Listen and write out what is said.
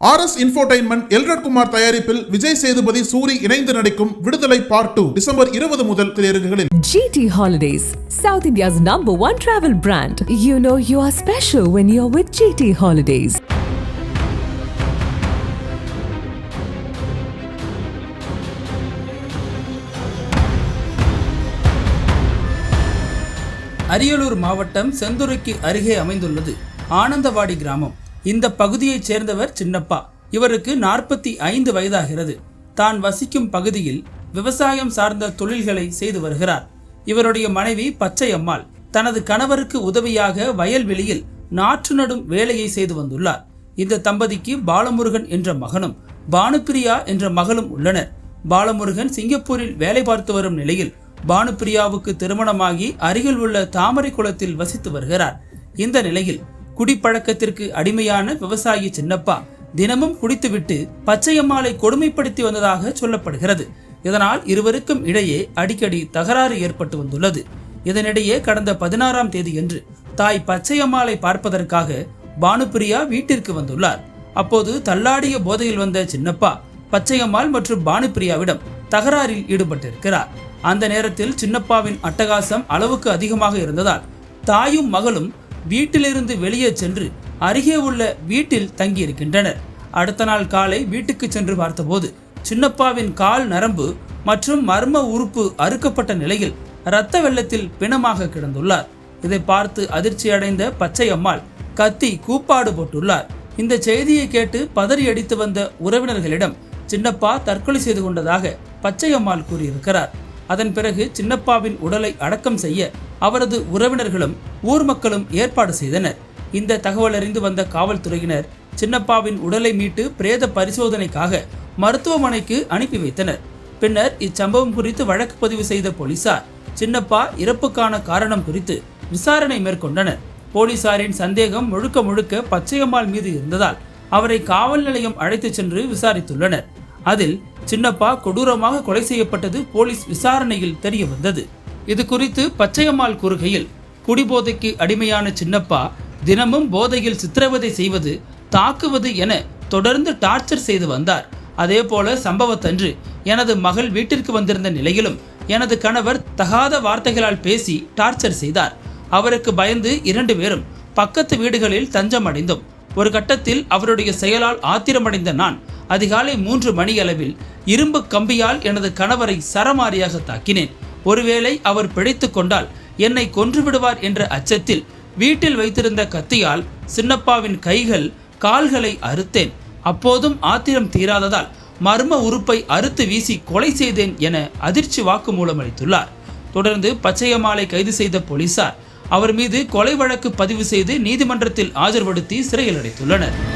R S infotainment Elred Kumar தயாரிப்பில் விஜய் சேதுபதி சூரி இணைந்து நடிக்கும் விடுதலை பார்ட் டூ டிசம்பர் இருபது முதல் திரையரங்குகளில் GT Holidays, South India's number one travel brand. You know you are special when you're with GT Holidays. Ariyalur மாவட்டம் செந்துறைக்கு அருகே அமைந்துள்ளது ஆனந்தவாடி கிராமம் இந்த பகுதியைச் சேர்ந்தவர் சின்னப்பா. இவருக்கு நாற்பத்தி ஐந்து வயதாகிறது. தான் வசிக்கும் பகுதியில் விவசாயம் சார்ந்த தொழில்களை செய்து வருகிறார். இவருடைய மனைவி பச்சையம்மாள் தனது கணவருக்கு உதவியாக வயல்வெளியில் நாற்று நடும் வேலையை செய்து வந்துள்ளார். இந்த தம்பதிக்கு பாலமுருகன் என்ற மகனும் பானுப்பிரியா என்ற மகளும் உள்ளனர். பாலமுருகன் சிங்கப்பூரில் வேலை பார்த்து வரும் நிலையில் பானுப்பிரியாவுக்கு திருமணமாகி அருகில் உள்ள தாமரை குளத்தில் வசித்து வருகிறார். இந்த நிலையில் குடிப்பழக்கத்திற்கு அடிமையான விவசாயி சின்னப்பா தினமும் குடித்துவிட்டு பச்சையம்மாளை கொடுமைப்படுத்தி வந்ததாக சொல்லப்படுகிறது. இதனால் இருவருக்கும் இடையே அடிக்கடி தகராறு ஏற்பட்டு வந்துள்ளது. இதனிடையே கடந்த பதினாறாம் தேதியன்று தாய் பச்சையம்மாளை பார்ப்பதற்காக பானுப்பிரியா வீட்டிற்கு வந்துள்ளார். அப்போது தள்ளாடிய போதையில் வந்த சின்னப்பா பச்சையம்மாள் மற்றும் பானுப்பிரியாவிடம் தகராறில் ஈடுபட்டிருக்கிறார். அந்த நேரத்தில் சின்னப்பாவின் அட்டகாசம் அளவுக்கு அதிகமாக இருந்ததால் தாயும் மகளும் வீட்டிலிருந்து வெளியே சென்று அருகே உள்ள வீட்டில் தங்கியிருக்கின்றனர். அடுத்த நாள் காலை வீட்டுக்கு சென்று பார்த்தபோது சின்னப்பாவின் கால் நரம்பு மற்றும் மர்ம உறுப்பு அறுக்கப்பட்ட நிலையில் இரத்த வெள்ளத்தில் பிணமாக கிடந்துள்ளார். இதை பார்த்து அதிர்ச்சி அடைந்த பச்சையம்மாள் கத்தி கூப்பாடு போட்டுள்ளார். இந்த செய்தியை கேட்டு பதறி அடித்து வந்த உறவினர்களிடம் சின்னப்பா தற்கொலை செய்து கொண்டதாக பச்சையம்மாள் கூறியிருக்கிறார். அதன் பிறகு சின்னப்பாவின் உடலை அடக்கம் செய்ய அவரது உறவினர்களும் ஊர் மக்களும் ஏற்பாடு செய்தனர். இந்த தகவல் அறிந்து வந்த காவல்துறையினர் சின்னப்பாவின் உடலை மீட்டு பிரேத பரிசோதனைக்காக மருத்துவமனைக்கு அனுப்பி வைத்தனர். பின்னர் இச்சம்பவம் குறித்து வழக்கு பதிவு செய்த போலீசார் சின்னப்பா இறப்புக்கான காரணம் குறித்து விசாரணை மேற்கொண்டனர். போலீசாரின் சந்தேகம் முழுக்க முழுக்க பச்சையம்மாள் மீது இருந்ததால் அவரை காவல் நிலையம் அழைத்துச் சென்று விசாரித்துள்ளனர். அதில் சின்னப்பா கொடூரமாக கொலை செய்யப்பட்டது போலீஸ் விசாரணையில் தெரிய வந்தது இது குறித்து பச்சையம்மாள் கூறுகையில் குடிபோதைக்கு அடிமையான சின்னப்பா தினமும் போதையில் சித்திரவதை செய்வது தாக்குவது என தொடர்ந்து டார்ச்சர் செய்து வந்தார். அதே போல சம்பவத்தன்று எனது மகள் வீட்டிற்கு வந்திருந்த நிலையிலும் எனது கணவர் தகாத வார்த்தைகளால் பேசி டார்ச்சர் செய்தார். அவருக்கு பயந்து இரண்டு பேரும் பக்கத்து வீடுகளில் தஞ்சம் அடைந்தோம் ஒரு கட்டத்தில் அவருடைய செயலால் ஆத்திரமடைந்த நான் அதிகாலை மூன்று மணி அளவில் இரும்பு கம்பியால் எனது கணவரை சரமாரியாக தாக்கினேன். ஒருவேளை அவர் பிழைத்து கொண்டால் என்னை கொன்று விடுவார் என்ற அச்சத்தில் வீட்டில் வைத்திருந்த கத்தியால் சின்னப்பாவின் கைகள் கால்களை அறுத்தேன். அப்போதும் ஆத்திரம் தீராததால் மர்ம உறுப்பை அறுத்து வீசி கொலை செய்தேன் என அதிர்ச்சி வாக்குமூலம் அளித்துள்ளார். தொடர்ந்து பச்சையம்மாளை கைது செய்த போலீசார் அவர் மீது கொலை வழக்கு பதிவு செய்து நீதிமன்றத்தில் ஆஜர்படுத்தி சிறையில் அடைத்துள்ளனர்.